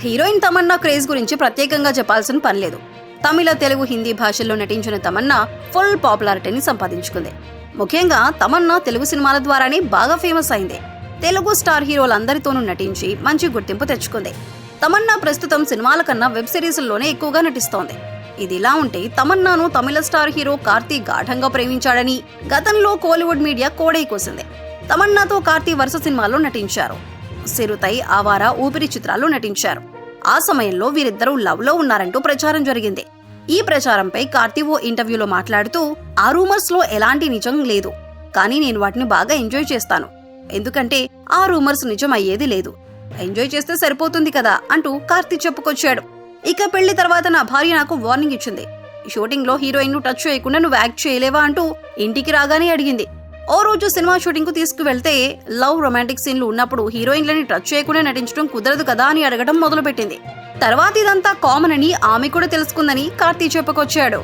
Heroine Tamannaah craze గురించి ప్రత్యేకంగా చెప్పాల్సిన పని లేదు. తమిళ తెలుగు హిందీ భాషల్లో నటించిన తమన్నా ఫుల్ పాపులారిటీని సంపాదించుకుంది. ముఖ్యంగా తమన్నా తెలుగు సినిమాల ద్వారానే బాగా ఫేమస్ అయింది. తెలుగు స్టార్ హీరోలందరితోనూ నటించి మంచి గుర్తింపు తెచ్చుకుంది. తమన్నా ప్రస్తుతం సినిమాల కన్నా వెబ్ సిరీస్లోనే ఎక్కువగా నటిస్తోంది. ఇదిలా ఉంటే తమన్నాను తమిళ స్టార్ హీరో కార్తీ గాఢంగా ప్రేమించాడని గతంలో కోలీవుడ్ మీడియా కోడై కోసింది. తమన్నాతో కార్తీ వరుస సినిమాల్లో నటించారు. సిరుతై ఆవారా ఊపిరి చిత్రాల్లో నటించారు. ఆ సమయంలో వీరిద్దరూ లవ్లో ఉన్నారంటూ ప్రచారం జరిగింది. ఈ ప్రచారంపై కార్తీ ఓ ఇంటర్వ్యూలో మాట్లాడుతూ ఆ రూమర్స్లో ఎలాంటి నిజం లేదు. కానీ నేను వాటిని బాగా ఎంజాయ్ చేస్తాను. ఎందుకంటే ఆ రూమర్స్ నిజం అయ్యేది లేదు. ఎంజాయ్ చేస్తే సరిపోతుంది కదా అంటూ కార్తీ చెప్పుకొచ్చాడు. ఇక పెళ్ళి తర్వాత నా భార్య నాకు వార్నింగ్ ఇచ్చింది. షూటింగ్లో హీరోయిన్ను టచ్ చేయకుండా నువ్వు యాక్ట్ చేయలేవా అంటూ ఇంటికి రాగానే అడిగింది. ఓ రోజు సినిమా షూటింగ్కు తీసుకువెళ్తే లవ్ రొమాంటిక్ సీన్లు ఉన్నప్పుడు హీరోయిన్లని టచ్ చేయకుండా నటించడం కుదరదు కదా అని అడగడం మొదలుపెట్టింది. తర్వాత ఇదంతా కామన్ అని ఆమె కూడా తెలుసుకుందని కార్తీ చెప్పుకొచ్చాడు.